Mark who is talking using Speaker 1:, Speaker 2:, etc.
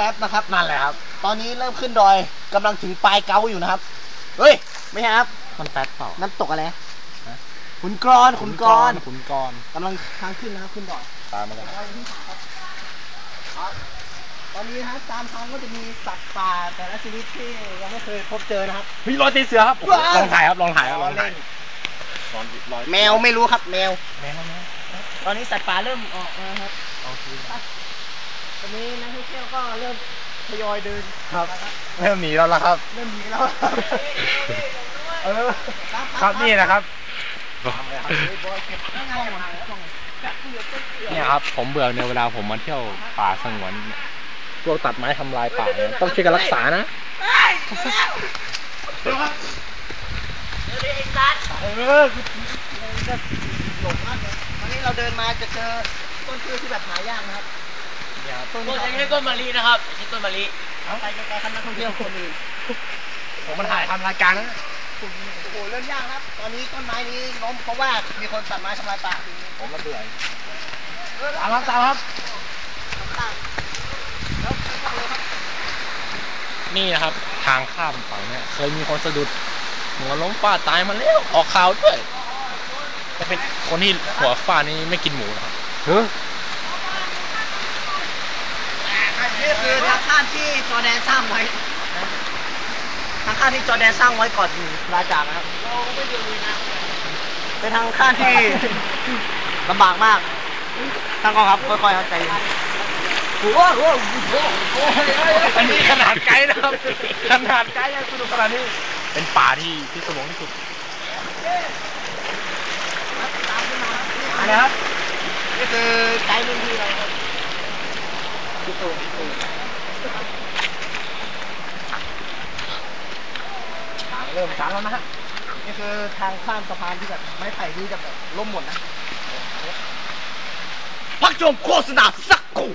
Speaker 1: ป๊บนะครับ
Speaker 2: นั่นแหละครับ
Speaker 1: ตอนนี้เริ่มขึ้นดอยกำลังถึงปลายเกาอยู่นะครับ เฮ้ย ไม่ใช่ครับ
Speaker 2: มันแป๊บเปล่า
Speaker 1: น้ำตกอะไร
Speaker 2: ฮะ
Speaker 1: ขุนกรอนขุนกรอน
Speaker 2: ขุนกร
Speaker 1: กำลังทางขึ้นนะครับขึ้นดอย
Speaker 2: ตามมาเลย
Speaker 1: ตอนนี้นะครับตามทางก็จะมีสัตว์ป่าแต่ละชนิดที่ยังไม่เคยพบเจอนะครับ
Speaker 2: มีรอยตีเสือครับ
Speaker 1: ว้าว
Speaker 2: ลองถ่ายครับ ลองถ่ายครับลองถ่าย
Speaker 1: เล่น
Speaker 2: ลองลอง
Speaker 1: แมวไม่รู้ครับแมว
Speaker 2: แมว แมว
Speaker 1: ตอนนี้สัตว์ป่าเริ่มออกมาครับ
Speaker 2: โอเค
Speaker 1: ตอนนี้นักท่องเที่ยวก็เริ่มทยอยเดิน
Speaker 2: ครับ เริ่มหนีแล้วละครับ
Speaker 1: เริ่มหนีแล้วเออ
Speaker 2: ครับนี่นะครับเนี่ยครับ ผมเบื่อในเวลาผมมาเที่ยวป่าสงวนพวกตัดไม้ทำลายป่าเนี่ยต้องช่วยกันรักษานะ
Speaker 1: เออหลงมากเลยตอนนี้เราเดินมาจะเจอต้นพืชที่แบบหายากนะครับ
Speaker 2: เนี่ยครับ
Speaker 1: ต้น
Speaker 3: ต้นอันนี้ต้นมะลินะครับอันนี้ต้นมะลิ
Speaker 1: ไปไกลๆครับนักท่องเที่ยวคนอื่น
Speaker 2: ผมมาถ่ายทำรายการนะ
Speaker 1: โอ้โหเริ่มยากครับ ตอนนี้ต้นไม้นี้ล้มเพราะว่ามีคนตัดไม้ทำลายป่า
Speaker 2: ผมมาเบื่อตามครับตามครับ
Speaker 1: แล้วทำเลยครับ
Speaker 2: นี่นะครับ ทางข้ามฝั่งเนี่ยเคยมีคนสะดุด หัวล้มฟาดตายมาแล้ว ออกข่าวด้วยจะเป็นคนที่หัวฟาดนี่ไม่กินหมูนะครับเฮ้ย
Speaker 1: นี่ คือทางข้ามที่จอร์แดนสร้างไว้ทางข้ามที่จอร์แดนสร้างไว้ก่อนลาจากนะครับเป็นทางข้ามที่ลำบากมากทางกองครับค่อยๆครับใจเย็นโอ้โหโอ้โหโอ้โห
Speaker 2: อันนี้ขนาดไกลนะครับ ขนาดไกลยังสนุกขนาดนี้ เป็นป่าที่ที่สมองที่สุด
Speaker 1: นะครับนี่คือไกด์รุ่นพี่เราครับพี่ตู่พี่ตู่ ทางเริ่มทางแล้วนะฮะ นี่คือทางข้ามสะพานที่แบบไม้ไผ่ที่จะแบบล่มหมดนะ
Speaker 2: พักชมโฆษณาสักครู่